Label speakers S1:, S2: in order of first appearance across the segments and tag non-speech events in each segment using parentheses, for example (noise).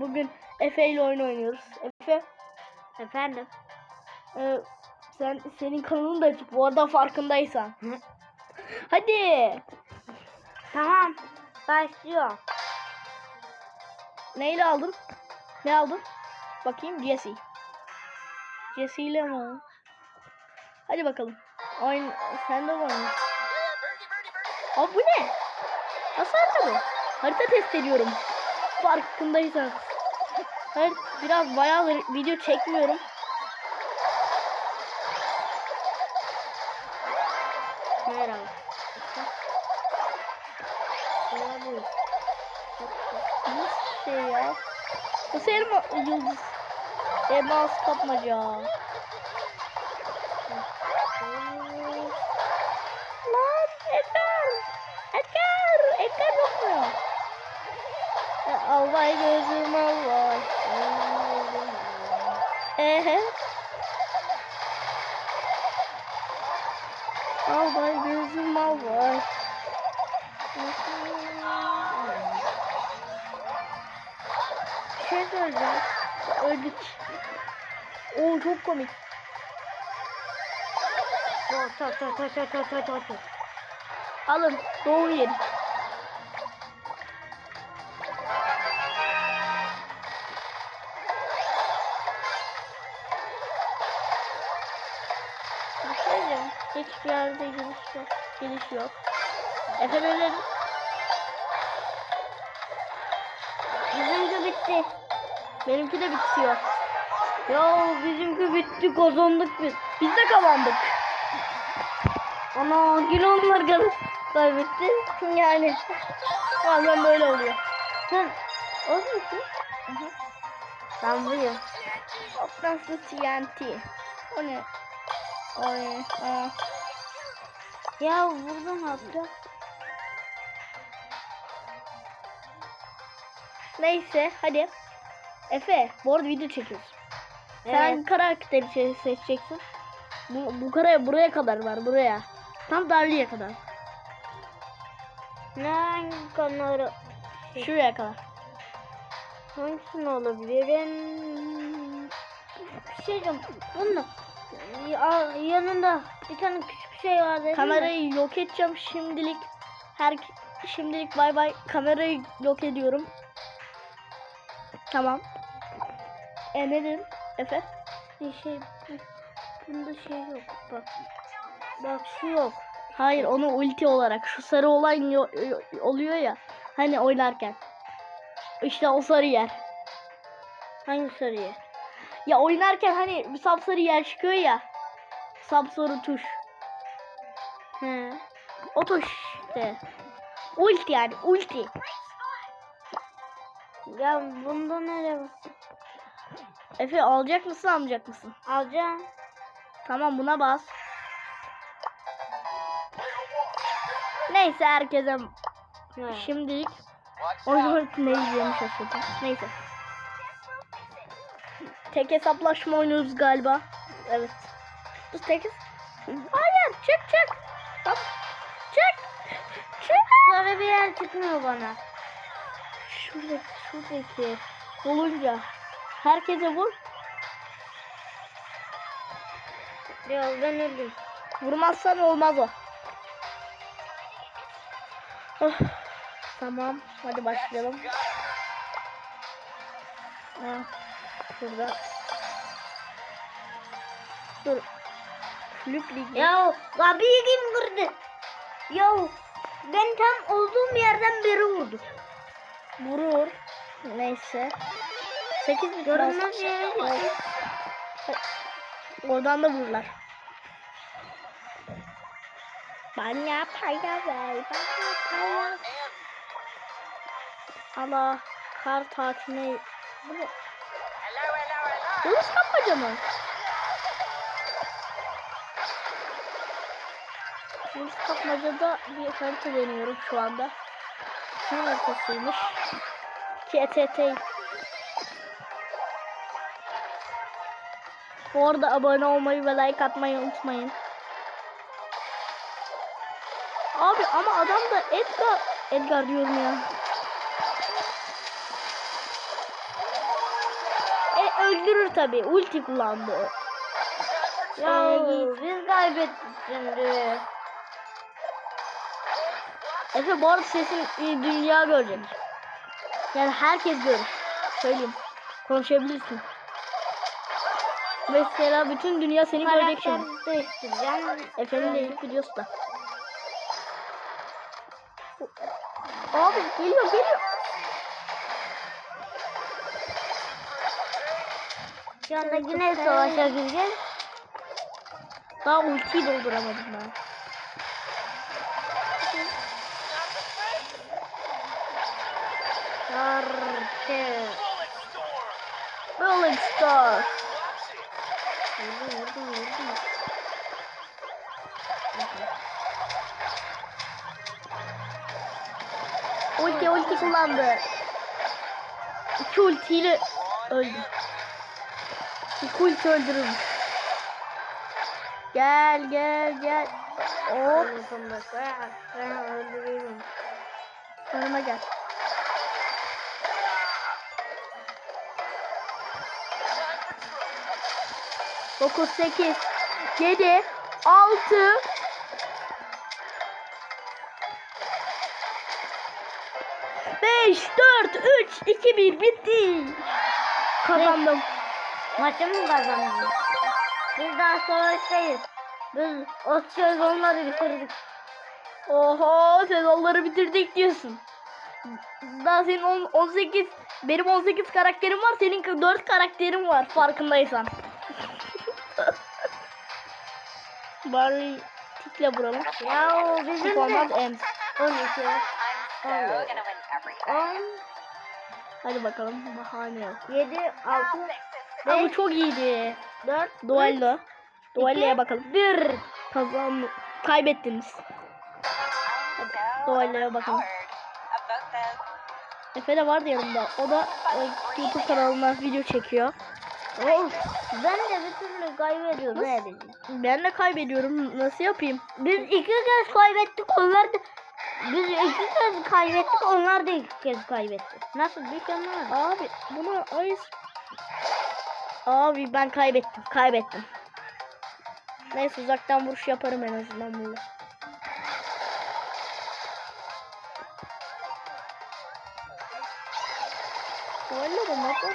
S1: arkadaşlar bugün Efe ile oyun oynuyoruz. Efe
S2: Efendim.
S1: e, sen senin kanalın da açık bu arada farkındaysan. (laughs) Hadi.
S2: Tamam. Başlıyor.
S1: Neyle aldın? Ne aldın? Bakayım Jesse. Jesse ile mi? Hadi bakalım. Oyun sen de mı? Abi bu ne? Nasıl harita bu? Harita test ediyorum. Farkındaysanız. Evet biraz bayağı video çekmiyorum.
S2: Merhaba.
S1: Nasıl şey ya? Nasıl elma şey yıldız? Elmas kapmaca. Lan Edgar! Edgar! Edgar bakmıyor. Albay gözüm albay. Ehe. Albay gözüm albay. Şey söyleyeceğim. Öldük. Oo çok komik.
S2: Tor tor tor tor tor tor tor.
S1: Alın doğru yedik. Hiçbir yerde giriş yok. Giriş yok. Efendim
S2: Bizimki bitti.
S1: benimki de bitiyor. Ya bizimki bitti kazandık biz. Biz de kazandık. Ana yine onlar kaybetti. Yani bazen böyle oluyor.
S2: Sen o musun? Ben buyum.
S1: Nasıl TNT? O ne? O ne? Aa.
S2: Ya burada ne yapacağız?
S1: Neyse hadi. Efe bu arada video çekiyoruz. Sen
S2: Evet.
S1: karakteri şey seçeceksin. Bu, bu kara buraya kadar var buraya. Tam darlıya kadar.
S2: Ne hangi kanalı?
S1: Şuraya kadar.
S2: Hangisini alabilirim? Bir şey diyeceğim. Bunun ya- yanında bir tane küçük şey vardı. değil mi?
S1: Kamerayı yok edeceğim şimdilik. Her şimdilik bay bay. Kamerayı yok ediyorum. Tamam. E ne Efe?
S2: Bir şey bunda şey yok. Bak. Bak şu yok.
S1: Hayır onu ulti olarak şu sarı olan yo- yo- oluyor ya hani oynarken. İşte o sarı yer.
S2: Hangi sarıya?
S1: Ya oynarken hani bir sapsarı yer çıkıyor ya. Sapsarı tuş.
S2: He.
S1: O tuş işte. Ulti yani ulti.
S2: Ya bunda nereye bak?
S1: Efe alacak mısın almayacak mısın?
S2: Alacağım.
S1: Tamam buna bas. Neyse herkese
S2: He.
S1: şimdilik oyun ne izlemiş şaşırdım. Neyse. Tek hesaplaşma oynuyoruz galiba. Evet. Biz tek Hayır çık çık. Tamam. Çık. Çık.
S2: Sarı bir yer çıkmıyor bana.
S1: Şuradaki şuradaki olunca herkese vur.
S2: Ya ben öldüm.
S1: Vurmazsan olmaz o. Oh, tamam hadi başlayalım. Ah, şurada. Dur. Ligi.
S2: Ya kapıyı kim kırdı? Ya ben tam olduğum yerden beri vurdu.
S1: Vurur. Neyse. 8
S2: Görünmez yere.
S1: Oradan da vururlar. Banya paya ver, banya paya. Allah kar tatiline... Bu ne? Yıldız kapmaca mı? Yıldız kapmacada bir harita deniyorum şu anda. Ne haritasıymış? KTT. Bu arada abone olmayı ve like atmayı unutmayın. Abi ama adam da Edgar Edgar diyorum ya. Öldürür tabi. Ulti kullandı.
S2: Ya
S1: Ee, git.
S2: biz kaybettik şimdi.
S1: Efe bu arada sesin dünya görecek. Yani herkes görür. Söyleyeyim. Konuşabilirsin. Mesela bütün dünya seni görecek
S2: Karakter
S1: şimdi.
S2: değiştireceğim.
S1: Efe'nin de ilk videosu da. Abi geliyor geliyor.
S2: Şu anda yine savaşa gireceğiz.
S1: Daha ultiyi dolduramadım ben. Rolling Star.
S2: Vurdum vurdum vurdum.
S1: Ulti ulti kullandı. İki ultiyle öldü. Ulti öldürülmüş. Gel gel gel. Hop.
S2: Ben öldürüyorum.
S1: yanıma gel. Dokuz, sekiz, yedi, altı, beş, dört, üç, iki, bir, bitti. Kazandım.
S2: Maçı mı kazandın? Biz daha savaştayız. Biz o sezonları bitirdik.
S1: Oho sezonları bitirdik diyorsun. Daha senin on- 18 benim 18 karakterim var senin 4 karakterin var farkındaysan. (laughs) Bari tikle vuralım.
S2: Ya bizim
S1: olmaz
S2: de
S1: Ems.
S2: 12.
S3: I'm so gonna win everything.
S2: 10,
S1: Hadi bakalım bahane yok.
S2: 7, 6,
S1: Ha, bu çok iyiydi.
S2: 4,
S1: Duello. Duello'ya bakalım.
S2: 1.
S1: Kazan kaybettiniz. Duello'ya bakalım. Efe de vardı yanımda. O da e, YouTube kanalına video çekiyor.
S2: Of, ben de bir türlü kaybediyorum biz.
S1: Ben de kaybediyorum. Nasıl yapayım?
S2: Biz iki kez kaybettik onlar da biz iki kez kaybettik onlar da iki kez kaybetti. Nasıl bir şey.
S1: Abi bunu ay Abi ben kaybettim. Kaybettim. Neyse uzaktan vuruş yaparım en azından bunu. Öyle de neden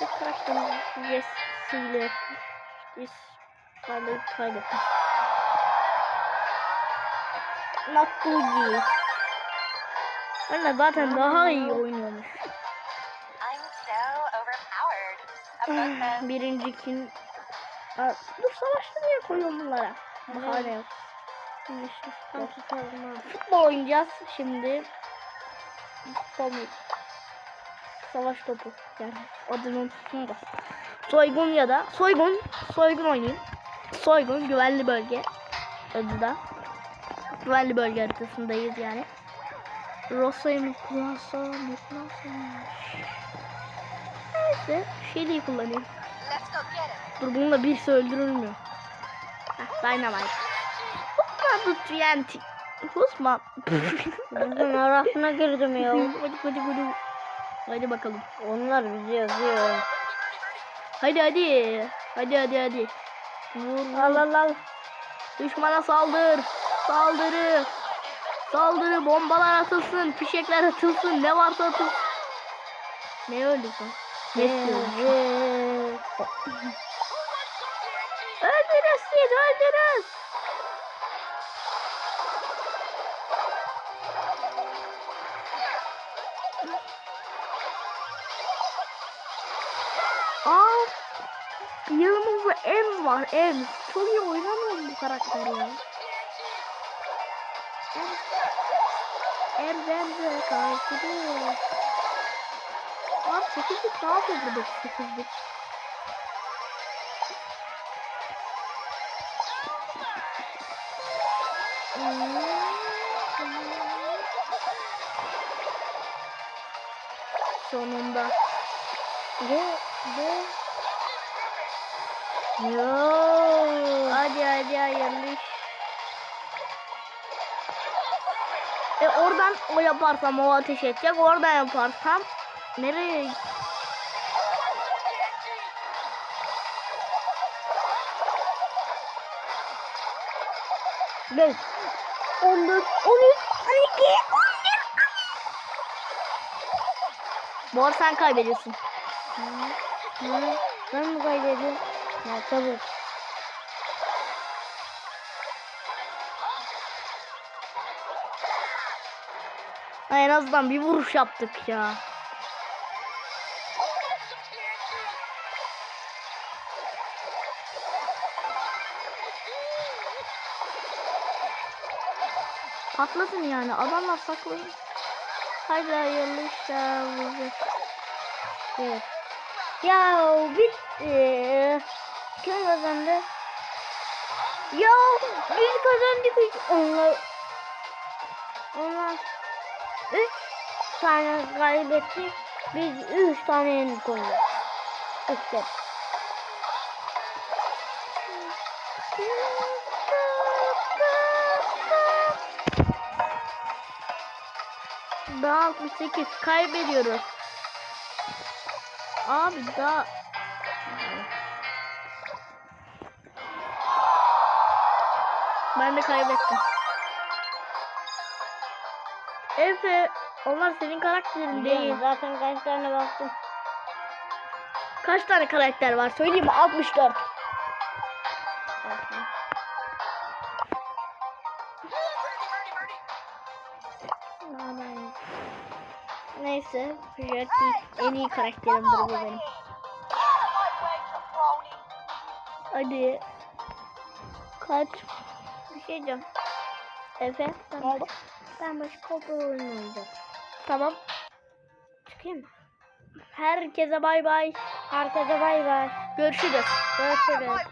S1: bu karakterin yesiyle yes, ben de kaybettim. Natsugi. Ben de zaten daha iyi oynuyormuş. Birinci kim? Aa, dur savaşta niye koyuyorum bunlara? Bahane yok. Futbol. Futbol oynayacağız şimdi. Futbol mu? Savaş topu. Yani adını unuttum da. Soygun ya da soygun. Soygun oynayayım. Soygun güvenli bölge. Adı da. Güvenli bölge haritasındayız yani. Rosa'yı mı kullansam ne kullansam? Neyse şeyliği kullanayım. Dur bununla birisi öldürülmüyor. Heh, Dynamite. Husman bu TNT. Husman.
S2: Bizim arasına girdim ya. (laughs)
S1: hadi hadi hadi. Hadi bakalım.
S2: Onlar bizi yazıyor.
S1: Hadi hadi. Hadi hadi hadi. Vur.
S2: Al al al.
S1: Düşmana saldır. Saldırı. Saldırı. Bombalar atılsın. Fişekler atılsın. Ne varsa atılsın. Ne öldü sen? Ne istiyorsun?
S2: Evet.
S1: Öldürün siz öldürün. Aa, yanımızda Ems var. Ems. Çok iyi oynamıyor bu karakter ya. Ems. Ems Ems'e karşı değil. Abi 8 bit ne yapıyor burada 8 bit? Sonunda. Ve ve
S2: Yo.
S1: hadi hadi hayırlı. E oradan o yaparsam o ateş edecek. Oradan yaparsam Nereye?
S2: Beş. On dört, on
S1: üç, on iki, on bir. Sen kaybediyorsun.
S2: Ben mi kaybediyorum? Ya tabii.
S1: En azından bir vuruş yaptık ya. Patladın yani. Adamlar saklanıyor. Haydi hayırlı işler.
S2: Evet. Ya bitti. Kim kazandı? Ya biz kazandık. Onlar onlar üç tane kaybetti. Biz üç tane yendik onları. İşte.
S1: Daha 68 kaybediyoruz. Abi daha Ben de kaybettim. Efe, onlar senin karakterin değil.
S2: Zaten kaç tane baktım.
S1: Kaç tane karakter var? Söyleyeyim mi? 64. Neyse, Jackie en iyi karakterimdir bu benim. Hadi. Kaç.
S2: Bir şey diyeceğim.
S1: Efe.
S2: Ben, baş, ben başka oyun oynayacağım.
S1: Tamam.
S2: Çıkayım mı?
S1: Herkese bay bay.
S2: Herkese bay bay.
S1: Görüşürüz.
S2: Görüşürüz.